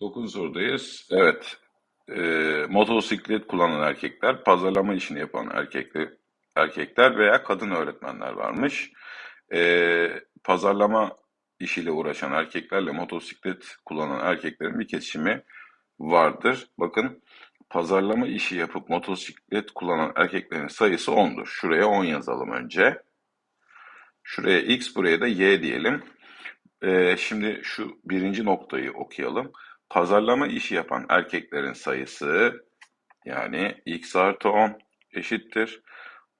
Dokuz sorudayız. Evet. Ee, motosiklet kullanan erkekler, pazarlama işini yapan erkekler, erkekler veya kadın öğretmenler varmış. Ee, pazarlama işiyle uğraşan erkeklerle motosiklet kullanan erkeklerin bir kesişimi vardır. Bakın pazarlama işi yapıp motosiklet kullanan erkeklerin sayısı 10'dur. Şuraya 10 yazalım önce. Şuraya x, buraya da y diyelim. Ee, şimdi şu birinci noktayı okuyalım. Pazarlama işi yapan erkeklerin sayısı yani x artı 10 eşittir.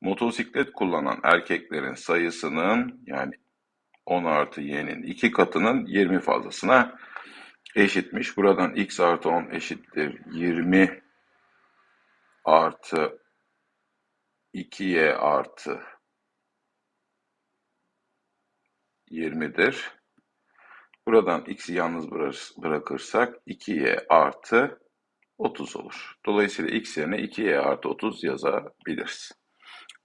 Motosiklet kullanan erkeklerin sayısının yani 10 artı y'nin iki katının 20 fazlasına eşitmiş. Buradan x artı 10 eşittir 20 artı 2y artı 20'dir. Buradan x'i yalnız bırakırsak 2y artı 30 olur. Dolayısıyla x yerine 2y artı 30 yazabiliriz.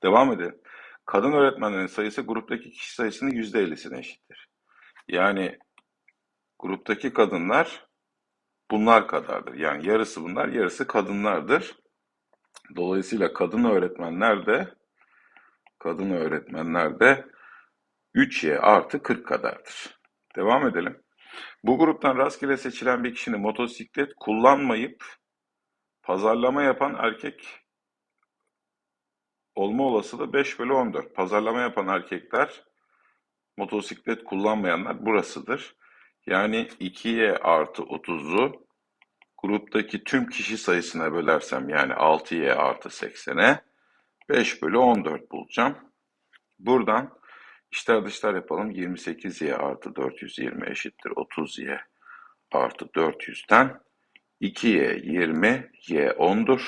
Devam edelim. Kadın öğretmenlerin sayısı gruptaki kişi sayısının %50'sine eşittir. Yani gruptaki kadınlar bunlar kadardır. Yani yarısı bunlar, yarısı kadınlardır. Dolayısıyla kadın öğretmenler de kadın öğretmenler de 3y artı 40 kadardır. Devam edelim. Bu gruptan rastgele seçilen bir kişinin motosiklet kullanmayıp pazarlama yapan erkek olma olasılığı 5 bölü 14. Pazarlama yapan erkekler motosiklet kullanmayanlar burasıdır. Yani 2y artı 30'u gruptaki tüm kişi sayısına bölersem yani 6y artı 80'e 5 bölü 14 bulacağım. Buradan İçler dışlar yapalım. 28y artı 420 eşittir 30y artı 400'den 2y 20, y 10'dur.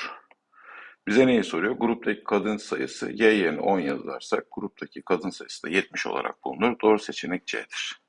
Bize neyi soruyor? Gruptaki kadın sayısı y yerine 10 yazarsak gruptaki kadın sayısı da 70 olarak bulunur. Doğru seçenek C'dir.